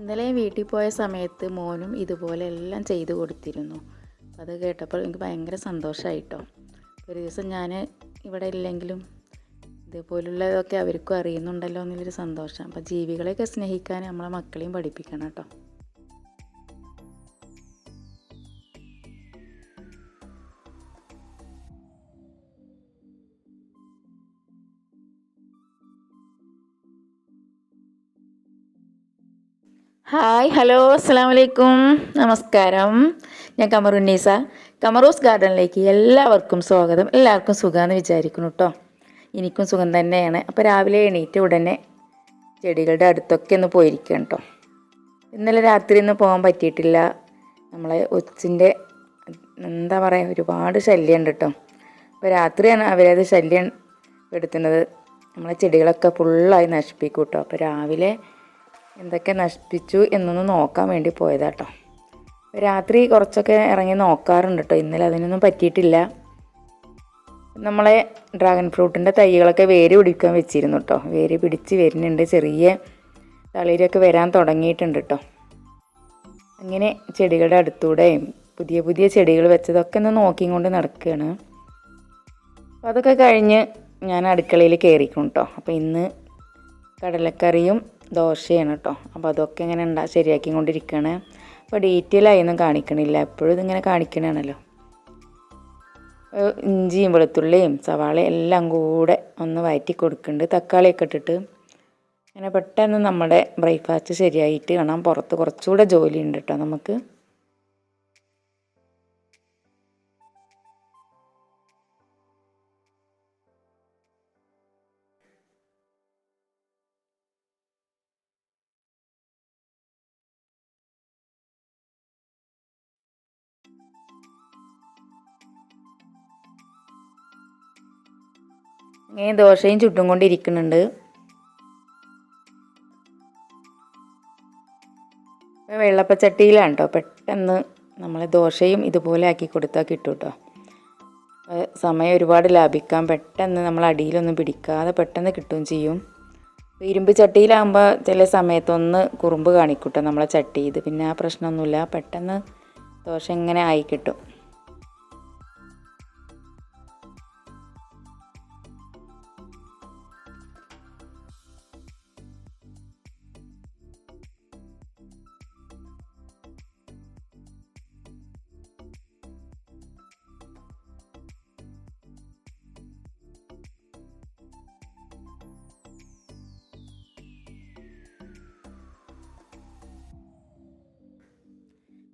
ഇന്നലെ വീട്ടിൽ പോയ സമയത്ത് മോനും ഇതുപോലെ എല്ലാം ചെയ്തു കൊടുത്തിരുന്നു. അത് കേട്ടപ്പോൾ എനിക്ക് ഭയങ്കര സന്തോഷമായിട്ടോ ഒരു ദിവസം ഞാൻ ഇവിടെ ഇല്ലെങ്കിലും ഇതുപോലുള്ളതൊക്കെ അവർക്കും അറിയുന്നുണ്ടല്ലോ എന്നുള്ളൊരു സന്തോഷം. അപ്പം ജീവികളെയൊക്കെ സ്നേഹിക്കാൻ നമ്മളെ മക്കളെയും പഠിപ്പിക്കണം കേട്ടോ. ഹായ് ഹലോ അസ്സാം വലൈക്കും നമസ്കാരം ഞാൻ കമറുന്നീസ കമറോസ് ഗാർഡനിലേക്ക് എല്ലാവർക്കും സ്വാഗതം. എല്ലാവർക്കും സുഖമെന്ന് വിചാരിക്കുന്നു കേട്ടോ എനിക്കും സുഖം തന്നെയാണ്. അപ്പോൾ രാവിലെ എണീറ്റ് ഉടനെ ചെടികളുടെ അടുത്തൊക്കെ ഒന്ന് പോയിരിക്കണം കേട്ടോ ഇന്നലെ രാത്രി ഒന്നും പോകാൻ പറ്റിയിട്ടില്ല. നമ്മളെ ഒച്ചിന്റെ എന്താ പറയുക ഒരുപാട് ശല്യമുണ്ട് കേട്ടോ അപ്പോൾ രാത്രിയാണ് അവരത് ശല്യം എടുത്തുന്നത് നമ്മളെ ചെടികളൊക്കെ ഫുള്ളായി നശിപ്പിക്കും കേട്ടോ അപ്പോൾ രാവിലെ എന്തൊക്കെ നശിപ്പിച്ചു എന്നൊന്ന് നോക്കാൻ വേണ്ടി പോയതാട്ടോ. രാത്രി കുറച്ചൊക്കെ ഇറങ്ങി നോക്കാറുണ്ട് കേട്ടോ ഇന്നലെ അതിനൊന്നും പറ്റിയിട്ടില്ല. നമ്മളെ ഡ്രാഗൺ ഫ്രൂട്ടിന്റെ തൈകളൊക്കെ വേര് പിടിക്കാൻ വെച്ചിരുന്നു കേട്ടോ വേര് പിടിച്ച് വരുന്നുണ്ട്. ചെറിയ തളിരൊക്കെ വരാൻ തുടങ്ങിയിട്ടുണ്ട് കേട്ടോ അങ്ങനെ ചെടികളുടെ അടുത്തൂടെയും പുതിയ പുതിയ ചെടികൾ വെച്ചതൊക്കെ ഒന്ന് നോക്കിയും കൊണ്ട് നടക്കുകയാണ്. അപ്പോൾ അതൊക്കെ കഴിഞ്ഞ് ഞാൻ അടുക്കളയിൽ കയറിക്കും കേട്ടോ അപ്പോൾ ഇന്ന് കടലക്കറിയും ദോശയാണ് കേട്ടോ അപ്പോൾ അതൊക്കെ ഇങ്ങനെ ഉണ്ടാ ശരിയാക്കി കൊണ്ടിരിക്കുകയാണ് അപ്പോൾ ഡീറ്റെയിൽ ആയൊന്നും കാണിക്കണില്ല. എപ്പോഴും ഇതിങ്ങനെ കാണിക്കണതാണല്ലോ ഇഞ്ചിയും വെളുത്തുള്ളിയും സവാളയും എല്ലാം കൂടെ ഒന്ന് വയറ്റി കൊടുക്കുന്നുണ്ട് തക്കാളിയൊക്കെ ഇട്ടിട്ട്. അങ്ങനെ പെട്ടെന്ന് നമ്മുടെ ബ്രേക്ക്ഫാസ്റ്റ് ശരിയായിട്ട് കാണാം പുറത്ത് കുറച്ചുകൂടെ ജോലി ഉണ്ട് കേട്ടോ നമുക്ക്. ഇങ്ങനെ ദോശയും ചുട്ടും കൊണ്ടിരിക്കുന്നുണ്ട് വെള്ളപ്പച്ചട്ടിയിലാണ് കേട്ടോ പെട്ടെന്ന് നമ്മൾ ദോശയും ഇതുപോലെ ആക്കി കൊടുത്താൽ കിട്ടും കേട്ടോ സമയം ഒരുപാട് ലാഭിക്കാം. പെട്ടെന്ന് നമ്മൾ അടിയിലൊന്നും പിടിക്കാതെ പെട്ടെന്ന് കിട്ടുകയും ചെയ്യും. ഇരുമ്പ് ചട്ടിയിലാകുമ്പോൾ ചില സമയത്തൊന്ന് കുറുമ്പ് കാണിക്കൂട്ടോ നമ്മളെ ചട്ടി. ഇത് പിന്നെ ആ പ്രശ്നമൊന്നുമില്ല. പെട്ടെന്ന് ദോശ ഇങ്ങനെ ആയി കിട്ടും.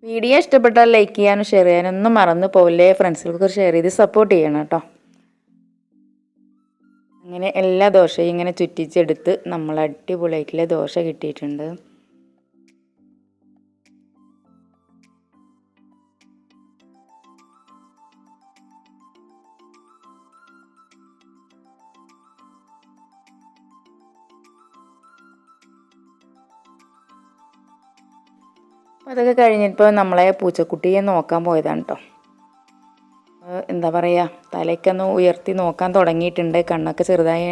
വീഡിയോ ഇഷ്ടപ്പെട്ടാൽ ലൈക്ക് ചെയ്യാനും ഷെയർ ചെയ്യാനും ഒന്നും മറന്നു പോവില്ലേ. ഫ്രണ്ട്സുകൾക്ക് ഷെയർ ചെയ്ത് സപ്പോർട്ട് ചെയ്യണം കേട്ടോ. അങ്ങനെ എല്ലാ ദോശയും ഇങ്ങനെ ചുറ്റിച്ചെടുത്ത് നമ്മൾ അടിപൊളിയായിട്ടുള്ള ദോശ കിട്ടിയിട്ടുണ്ട്. അതൊക്കെ കഴിഞ്ഞപ്പോൾ നമ്മളെ പൂച്ചക്കുട്ടിയെ നോക്കാൻ പോയതാണ് കേട്ടോ എന്താ പറയുക തലയ്ക്കൊന്ന് ഉയർത്തി നോക്കാൻ തുടങ്ങിയിട്ടുണ്ട്. കണ്ണൊക്കെ ചെറുതായി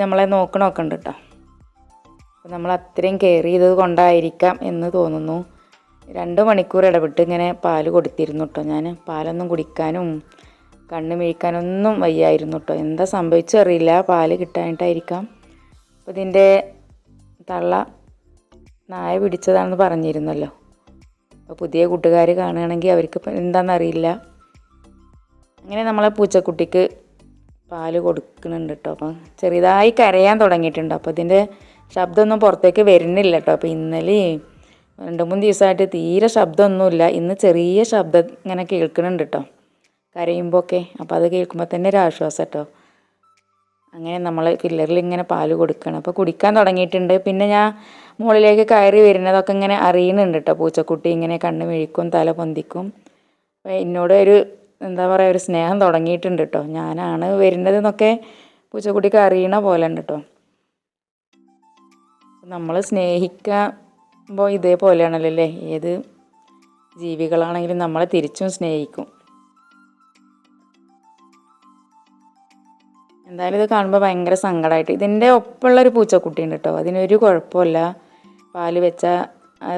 നമ്മളെ നോക്കണമൊക്കെ ഉണ്ട് കേട്ടോ നമ്മൾ അത്രയും കെയർ ചെയ്തത് കൊണ്ടായിരിക്കാം എന്ന് തോന്നുന്നു. രണ്ട് മണിക്കൂർ ഇടപെട്ട് ഇങ്ങനെ പാൽ കൊടുത്തിരുന്നു കേട്ടോ ഞാൻ പാലൊന്നും കുടിക്കാനും കണ്ണ് മിഴിക്കാനൊന്നും വയ്യായിരുന്നു കേട്ടോ എന്താ സംഭവിച്ചറിയില്ല പാൽ കിട്ടാനായിട്ടായിരിക്കാം അപ്പോൾ ഇതിന്റെ തള്ള നായ പിടിച്ചതാണെന്ന് പറഞ്ഞിരുന്നല്ലോ. അപ്പോൾ പുതിയ കൂട്ടുകാർ കാണുകയാണെങ്കിൽ അവർക്ക് എന്താണെന്നറിയില്ല അങ്ങനെ നമ്മളെ പൂച്ചക്കുട്ടിക്ക് പാൽ കൊടുക്കുന്നുണ്ട് കേട്ടോ അപ്പം ചെറുതായി കരയാൻ തുടങ്ങിയിട്ടുണ്ട്. അപ്പോൾ ഇതിന്റെ ശബ്ദമൊന്നും പുറത്തേക്ക് വരുന്നില്ല കേട്ടോ അപ്പോൾ ഇന്നലെ രണ്ട് മൂന്ന് ദിവസമായിട്ട് തീരെ ശബ്ദമൊന്നുമില്ല. ഇന്ന് ചെറിയ ശബ്ദം ഇങ്ങനെ കേൾക്കുന്നുണ്ട് കേട്ടോ കരയുമ്പോൾ ഒക്കെ അപ്പോൾ അത് കേൾക്കുമ്പോൾ തന്നെ ഒരു ആശ്വാസം കേട്ടോ അങ്ങനെ നമ്മൾ പില്ലറിൽ ഇങ്ങനെ പാൽ കൊടുക്കണം. അപ്പോൾ കുടിക്കാൻ തുടങ്ങിയിട്ടുണ്ട്. പിന്നെ ഞാൻ മുകളിലേക്ക് കയറി വരുന്നതൊക്കെ ഇങ്ങനെ അറിയുന്നുണ്ട് കേട്ടോ പൂച്ചക്കുട്ടി ഇങ്ങനെ കണ്ണ് മിഴിക്കും തല പൊന്തിക്കും. എന്നോട് ഒരു എന്താ പറയുക ഒരു സ്നേഹം തുടങ്ങിയിട്ടുണ്ട് കേട്ടോ ഞാനാണ് വരുന്നതെന്നൊക്കെ പൂച്ചക്കുട്ടിക്ക് അറിയണ പോലെ ഉണ്ട് കേട്ടോ നമ്മൾ സ്നേഹിക്കുമ്പോൾ ഇതേപോലെയാണല്ലോ അല്ലേ ഏത് ജീവികളാണെങ്കിലും നമ്മളെ തിരിച്ചും സ്നേഹിക്കും. എന്തായാലും ഇത് കാണുമ്പോൾ ഭയങ്കര സങ്കടമായിട്ട് ഇതിന്റെ ഒപ്പമുള്ളൊരു പൂച്ചക്കുട്ടി ഉണ്ട് കേട്ടോ അതിനൊരു കുഴപ്പമില്ല. പാൽ വെച്ച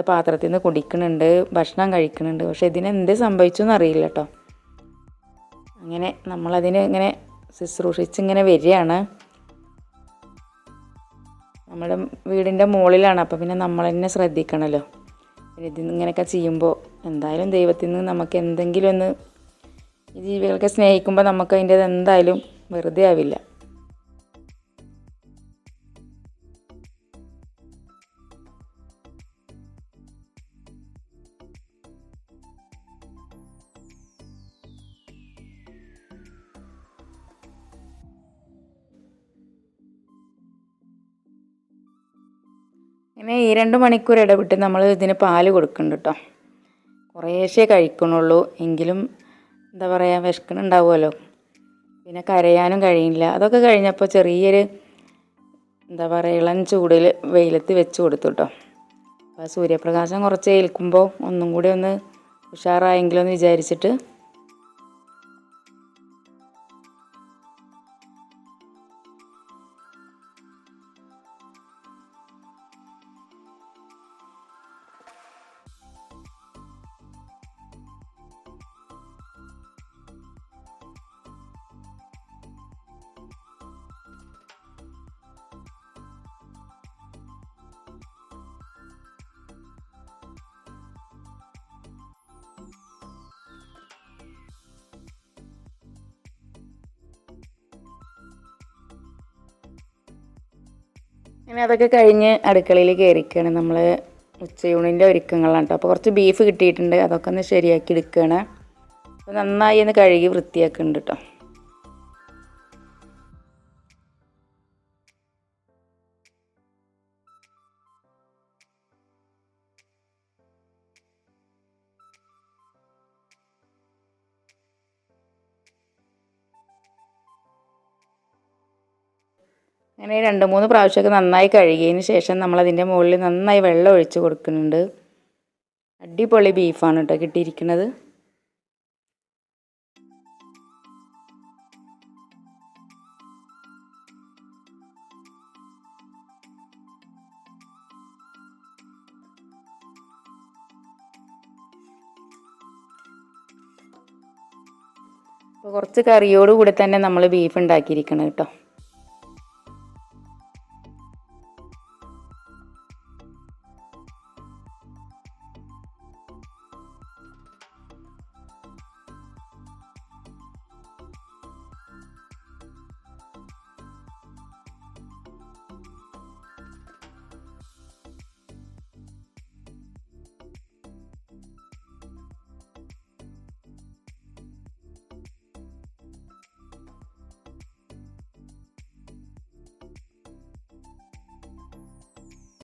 പാത്രത്തിൽ നിന്ന് കുടിക്കുന്നുണ്ട് ഭക്ഷണം കഴിക്കുന്നുണ്ട്. പക്ഷെ ഇതിനെന്ത് സംഭവിച്ചു എന്നറിയില്ല കേട്ടോ അങ്ങനെ നമ്മളതിനെ ഇങ്ങനെ ശുശ്രൂഷിച്ച് ഇങ്ങനെ വരികയാണ്. നമ്മുടെ വീടിന്റെ മുകളിലാണ്. അപ്പോൾ പിന്നെ നമ്മൾ തന്നെ ശ്രദ്ധിക്കണമല്ലോ പിന്നെ ഇതിൽ ഇങ്ങനെയൊക്കെ ചെയ്യുമ്പോൾ എന്തായാലും ദൈവത്തിൽ നിന്ന് നമുക്ക് എന്തെങ്കിലും ഒന്ന് ഈ ജീവികളൊക്കെ സ്നേഹിക്കുമ്പോൾ നമുക്ക് അതിന്റെത് എന്തായാലും വെറുതെ ആവില്ല. പിന്നെ ഈ രണ്ട് മണിക്കൂർ ഇടവിട്ട് നമ്മൾ ഇതിന് പാൽ കൊടുക്കുന്നുണ്ട് കേട്ടോ കുറേശ്ശേ കഴിക്കണുള്ളൂ എങ്കിലും എന്താ പറയുക വിശക്കണുണ്ടാവുമല്ലോ പിന്നെ കരയാനും കഴിയില്ല. അതൊക്കെ കഴിഞ്ഞപ്പോൾ ചെറിയൊരു എന്താ പറയുക ഇളം ചൂടിൽ വെയിലത്ത് വെച്ച് കൊടുത്തു കേട്ടോ അപ്പോൾ സൂര്യപ്രകാശം കുറച്ച് ഏൽക്കുമ്പോൾ ഒന്നും കൂടി ഒന്ന് ഉഷാറായെങ്കിലും എന്ന് വിചാരിച്ചിട്ട് അങ്ങനെ അതൊക്കെ കഴിഞ്ഞ് അടുക്കളയിൽ കയറിക്കുകയാണ് നമ്മൾ ഉച്ചയൂണിന്റെ ഒരുക്കങ്ങളാണ് കേട്ടോ അപ്പോൾ കുറച്ച് ബീഫ് കിട്ടിയിട്ടുണ്ട്. അതൊക്കെ ഒന്ന് ശരിയാക്കി എടുക്കുകയാണ് അപ്പോൾ നന്നായി ഒന്ന് കഴുകി വൃത്തിയാക്കുന്നുണ്ട് കേട്ടോ അങ്ങനെ രണ്ട് മൂന്ന് പ്രാവശ്യമൊക്കെ നന്നായി കഴുകിയതിന് ശേഷം നമ്മളതിന്റെ മുകളിൽ നന്നായി വെള്ളം ഒഴിച്ച് കൊടുക്കുന്നുണ്ട്. അടിപൊളി ബീഫാണ് കേട്ടോ കിട്ടിയിരിക്കുന്നത്. കുറച്ച് കറിയോട് കൂടി തന്നെ നമ്മൾ ബീഫ് ഉണ്ടാക്കിയിരിക്കണം കേട്ടോ